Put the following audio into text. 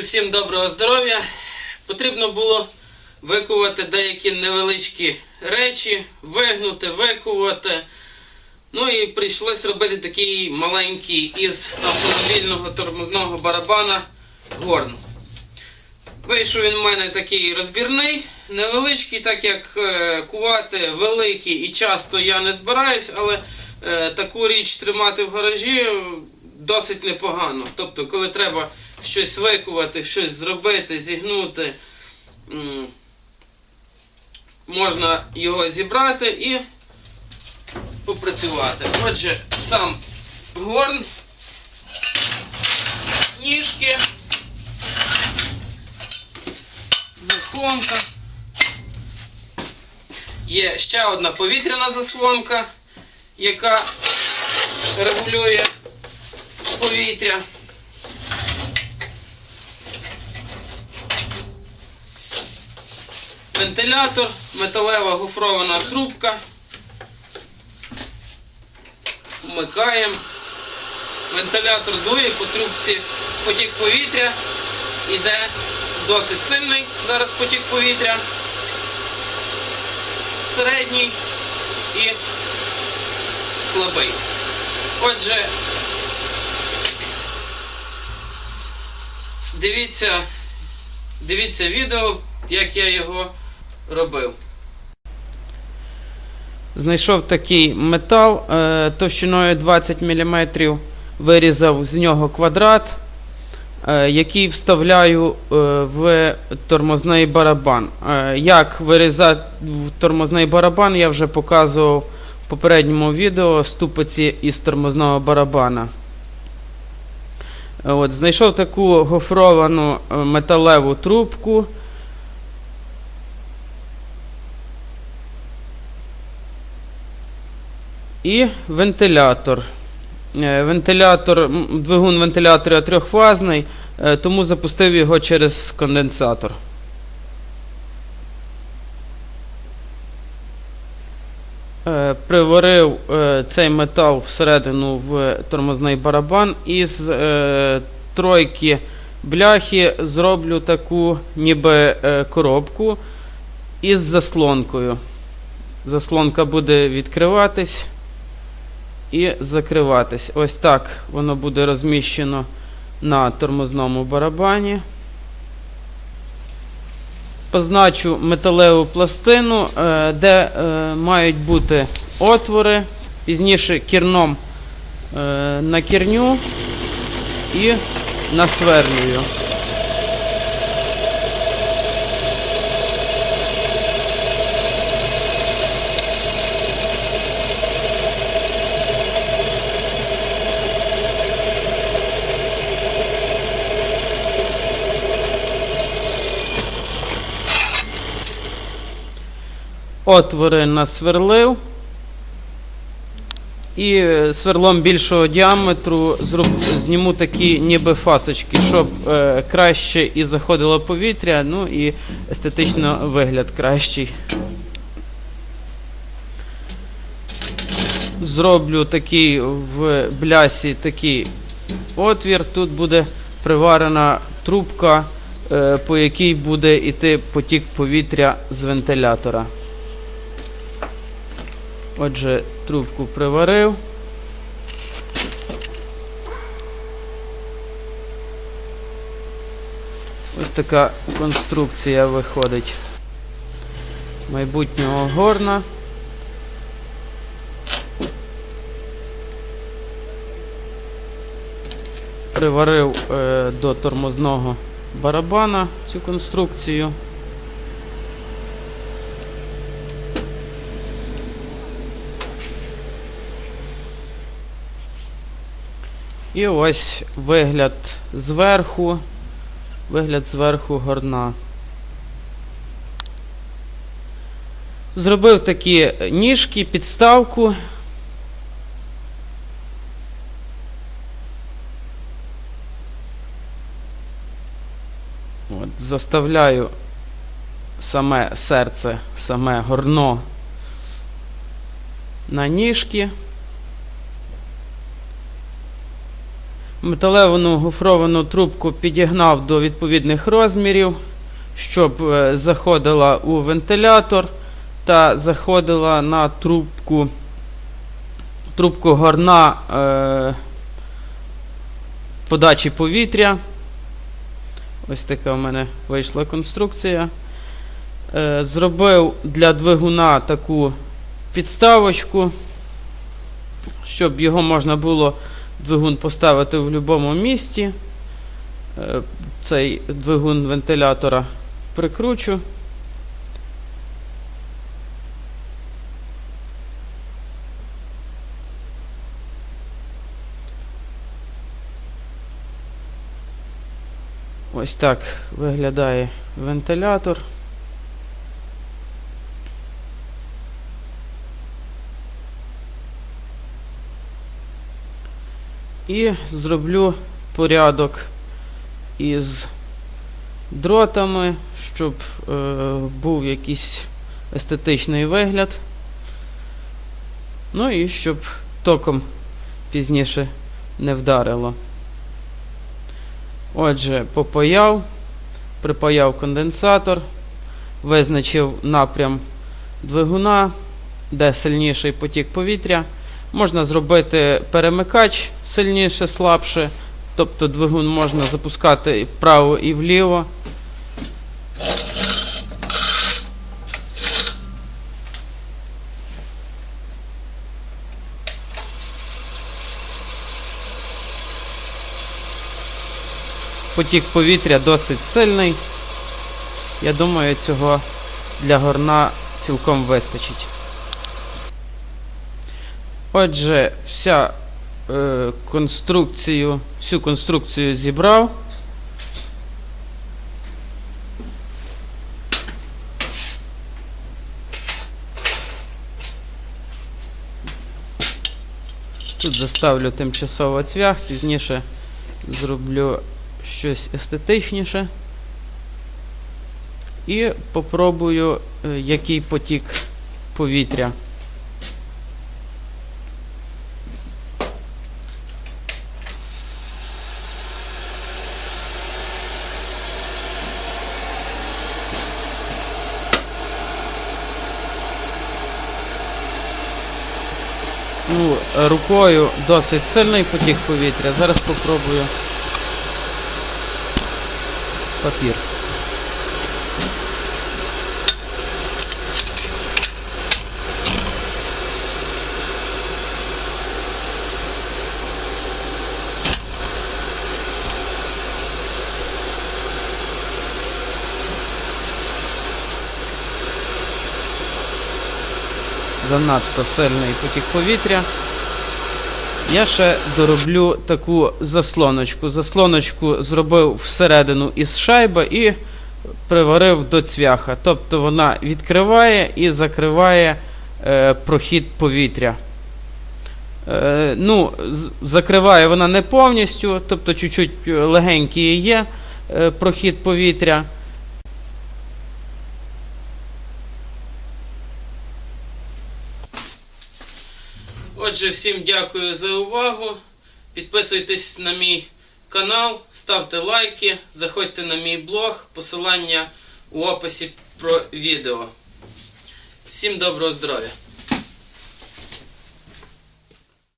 всім доброго здоров'я. Потрібно було викувати деякі невеличкі речі, вигнути, викувати. Ну і прийшлось робити такий маленький із автомобільного тормозного барабана горн. Вийшов він у мене такий розбірний, невеличкий, так як е, кувати великий і часто я не збираюсь, але е, таку річ тримати в гаражі досить непогано. Тобто, коли треба щось викувати, щось зробити, зігнути, можна його зібрати і попрацювати. Отже, сам горн, ніжки, заслонка. Є ще одна повітряна заслонка, яка регулює повітря. Вентилятор, металева гофрована трубка. Вмикаємо. Вентилятор дує по трубці потік повітря. Іде досить сильний зараз потік повітря. Середній і слабий. Отже, дивіться, дивіться відео, як я його робив. Знайшов такий метал е, товщиною 20 мм, вирізав з нього квадрат, е, який вставляю е, в тормозний барабан. Як вирізати тормозний барабан, я вже показував в попередньому відео ступиці із тормозного барабана. От, знайшов таку гофровану металеву трубку. І вентилятор. Е, Вентилятор, двигун вентилятора трьохфазний, е, тому запустив його через конденсатор. Е, Приварив цей метал всередину в тормозний барабан і з тройки бляхи зроблю таку ніби коробку із заслонкою. Заслонка буде відкриватись і закриватись. Ось так воно буде розміщено на тормозному барабані. Позначу металеву пластину, е, де е, мають бути отвори. Пізніше кірном е, накірню і насверлюю. Отвори насверлив. І сверлом більшого діаметру зроб, зніму такі ніби фасочки, щоб е, краще і заходило повітря, ну і естетично вигляд кращий. Зроблю такий в блясі такий отвір. Тут буде приварена трубка, е, по якій буде йти потік повітря з вентилятора. Отже, трубку приварив. Ось така конструкція виходить майбутнього горна. Приварив е, до тормозного барабана цю конструкцію. І ось вигляд зверху, вигляд зверху горна. Зробив такі ніжки, підставку. От, заставляю саме серце, саме горно на ніжки. Металеву гофровану трубку підігнав до відповідних розмірів, щоб е, заходила у вентилятор та заходила на трубку, трубку горна е, подачі повітря. Ось така в мене вийшла конструкція. Е, зробив для двигуна таку підставочку, щоб його можна було двигун поставити в будь-якому місці. Е, Цей двигун вентилятора прикручу. Ось так виглядає вентилятор. І зроблю порядок із дротами, щоб е, був якийсь естетичний вигляд. Ну і щоб током пізніше не вдарило. Отже, попаяв, припаяв конденсатор, визначив напрям двигуна, де сильніший потік повітря. Можна зробити перемикач сильніше, слабше. Тобто двигун можна запускати і вправо і вліво. Потік повітря досить сильний. Я думаю, цього для горна цілком вистачить. Отже, вся конструкцію, всю конструкцію зібрав. Тут заставлю тимчасово цвях, пізніше зроблю щось естетичніше. І попробую, е, який потік повітря. Ну, е, рукою досить сильний потік повітря. Зараз попробую папір. Занадто сильний потік повітря. Я ще дороблю таку заслоночку. Заслоночку зробив всередину із шайби і приварив до цвяха. Тобто вона відкриває і закриває е, прохід повітря. Е, ну, закриває вона не повністю, тобто чуть-чуть легенький є е, прохід повітря. Отже, всім дякую за увагу. Підписуйтесь на мій канал, ставте лайки, заходьте на мій блог, посилання у описі про відео. Всім доброго здоров'я!